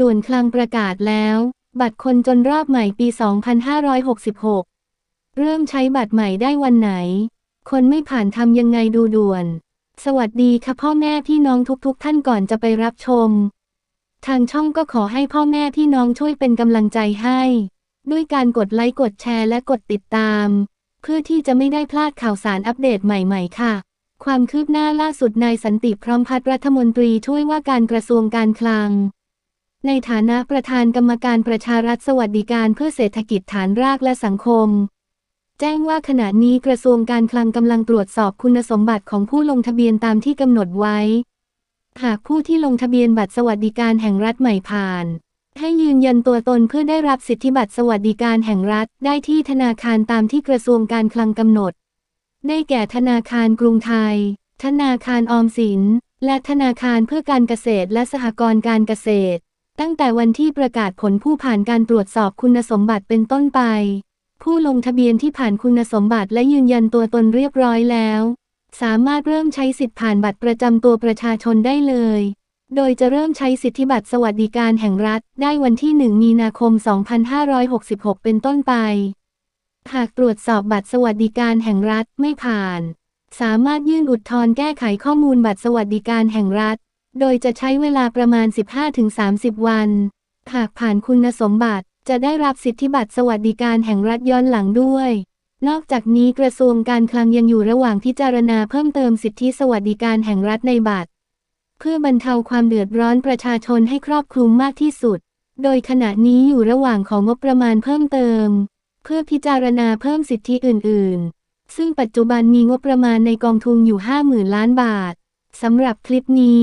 ด่วนคลังประกาศแล้ว บัตรคนจนรอบใหม่ปี 2566 เริ่มใช้บัตรใหม่ได้วันไหน คนไม่ผ่านทำยังไงดูด่วน สวัสดีค่ะพ่อแม่พี่น้องทุกๆทท่านก่อนจะไปรับชม ทางช่องก็ขอให้พ่อแม่พี่น้องช่วยเป็นกำลังใจให้ ด้วยการกดไลค์กดแชร์และกดติดตาม เพื่อที่จะไม่ได้พลาดข่าวสารอัปเดตใหม่ๆ ค่ะ ความคืบหน้าล่าสุดนายสันติพร้อมพัฒน์รัฐมนตรีช่วยว่าการกระทรวงการคลัง ในฐานะประธานกรรมการประชารัฐสวัสดิการเพื่อเศรษฐกิจฐานรากและสังคม แจ้งว่าขณะนี้กระทรวงการคลังกำลังตรวจสอบคุณสมบัติของผู้ลงทะเบียนตามที่กำหนดไว้ หากผู้ที่ลงทะเบียนบัตรสวัสดิการแห่งรัฐใหม่ผ่าน ให้ยืนยันตัวตนเพื่อได้รับสิทธิบัตรสวัสดิการแห่งรัฐได้ที่ธนาคารตามที่กระทรวงการคลังกำหนด ได้แก่ธนาคารกรุงไทย ธนาคารออมสิน และธนาคารเพื่อการเกษตรและสหกรณ์การเกษตร ตั้งแต่วันที่ประกาศผลผู้ผ่านการตรวจสอบคุณสมบัติเป็นต้นไป ผู้ลงทะเบียนที่ผ่านคุณสมบัติและยืนยันตัวตนเรียบร้อยแล้ว สามารถเริ่มใช้สิทธิ์ผ่านบัตรประจำตัวประชาชนได้เลย โดยจะเริ่มใช้สิทธิบัตรสวัสดิการแห่งรัฐ ได้วันที่ 1 มีนาคม 2566 เป็นต้นไป หากตรวจสอบบัตรสวัสดิการแห่งรัฐไม่ผ่าน สามารถยื่นอุทธรณ์แก้ไขข้อมูลบัตรสวัสดิการแห่งรัฐ โดยจะใช้เวลาประมาณ 15-30 วัน หากผ่านคุณสมบัติ จะได้รับสิทธิบัตรสวัสดิการแห่งรัฐย้อนหลังด้วย นอกจากนี้กระทรวงการคลังยังอยู่ระหว่างพิจารณาเพิ่มเติมสิทธิสวัสดิการแห่งรัฐในบัตร เพื่อบรรเทาความเดือดร้อนประชาชนให้ครอบคลุมมากที่สุด โดยขณะนี้อยู่ระหว่างของงบประมาณเพิ่มเติม เพื่อพิจารณาเพิ่มสิทธิอื่น ๆ ซึ่งปัจจุบันมีงบประมาณในกองทุนอยู่ 50,000 ล้านบาทสำหรับคลิปนี้